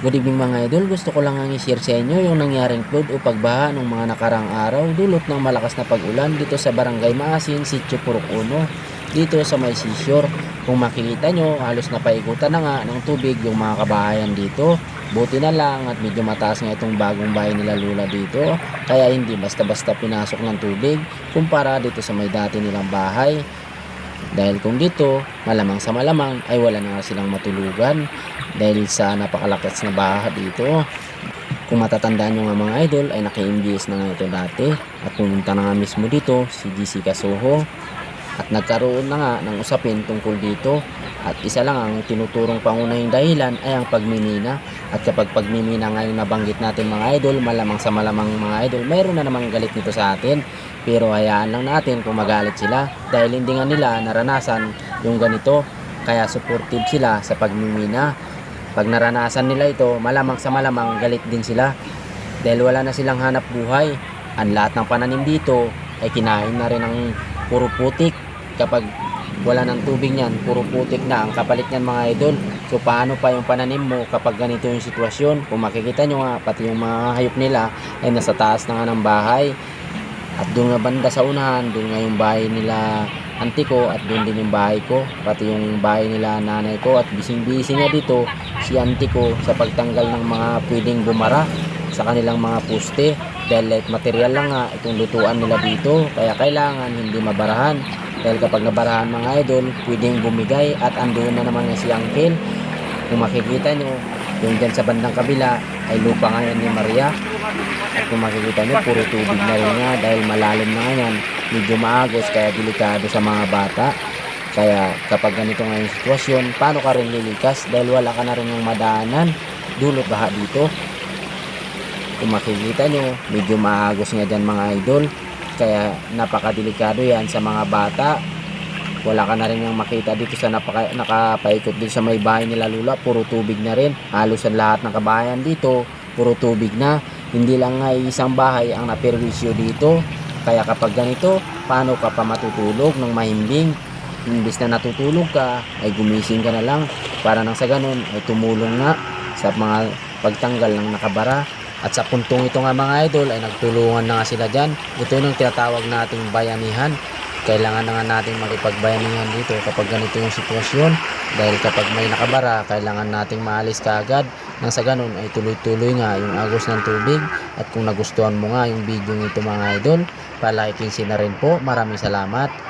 Good evening mga idol, gusto ko lang ang i-share sa inyo yung nangyaring flood o pagbaha ng mga nakarang araw dulot ng malakas na pag-ulan dito sa Barangay Maasin, Sitio Purok 1, dito sa may seashore. Kung makikita nyo, halos napaikutan na nga ng tubig yung mga kabahayan dito. Buti na lang at medyo mataas nga itong bagong bahay nila Lula dito, kaya hindi basta-basta pinasok ng tubig kumpara dito sa may dati nilang bahay. Dahil kung dito, malamang sa malamang ay wala na silang matulugan dahil sa napakalakas na baha dito. Kung matatandaan nyo nga mga idol ay naka-MBS na nga ito dati. At pumunta na nga mismo dito si GC Kasuho at nagkaroon na nga ng usapin tungkol dito. At isa lang ang tinuturong pangunahing dahilan ay ang pagmimina. At kapag pagmimina nga yung nabanggit natin mga idol malamang sa malamang mga idol mayroon na namang galit nito sa atin. Pero hayaan lang natin kung magalit sila. Dahil hindi nga nila naranasan yung ganito. Kaya supportive sila sa pagmimina pag naranasan nila ito malamang sa malamang galit din sila dahil wala na silang hanap buhay ang lahat ng pananim dito ay kinain na rin ng puro putik kapag wala ng tubig niyan, puro putik na ang kapalit niyan mga idol. So paano pa yung pananim mo kapag ganito yung sitwasyon? Kung makikita nyo nga, pati yung mga hayop nila ay nasa taas na nga ng bahay. At doon nga banda sa unahan, doon nga yung bahay nila auntie ko at doon din yung bahay ko. Pati yung bahay nila nanay ko at bising-bising nga dito si auntie ko sa pagtanggal ng mga pwedeng bumara sa kanilang mga puste dahil light material lang nga itong lutuan nila dito. Kaya kailangan hindi mabarahan. Dahil kapag nabarahan mga idol pwedeng bumigay at andoon na naman nga si Uncle. Kung makikita nyo yung dyan sa bandang kabila ay lupa ngayon ni Maria. At kung makikita nyo puro tubig na rin nga dahil malalim na nga yan. Medyo maagos kaya delikado sa mga bata. Kaya kapag ganito nga yung sitwasyon paano ka rin lilikas? Dahil wala ka na rin yung madaanan. Dulot baha dito. Kung makikita nyo, medyo maagos nga dyan mga idol. Kaya napakadelikado yan sa mga bata. Wala ka na rin yung makita dito sa napaka, nakapaikot dito sa may bahay nila Lula. Puro tubig na rin. Halos ang lahat ng kabahayan dito, puro tubig na. Hindi lang nga isang bahay ang naperwisyo dito. Kaya kapag ganito, paano ka pa matutulog ng mahimbing? Imbis na natutulog ka, ay gumising ka na lang. Para nang sa ganun, ay tumulong nga sa mga pagtanggal ng nakabara at sa puntong ito nga mga idol ay nagtulungan na nga sila dyan. Ito yung tinatawag nating bayanihan. Kailangan na nga natin makipagbayanihan dito kapag ganito yung sitwasyon. Dahil kapag may nakabara, kailangan nating maalis kaagad. Nang sa ganun ay tuloy-tuloy nga yung agos ng tubig. At kung nagustuhan mo nga yung video nito mga idol, palakikin na rin po. Maraming salamat.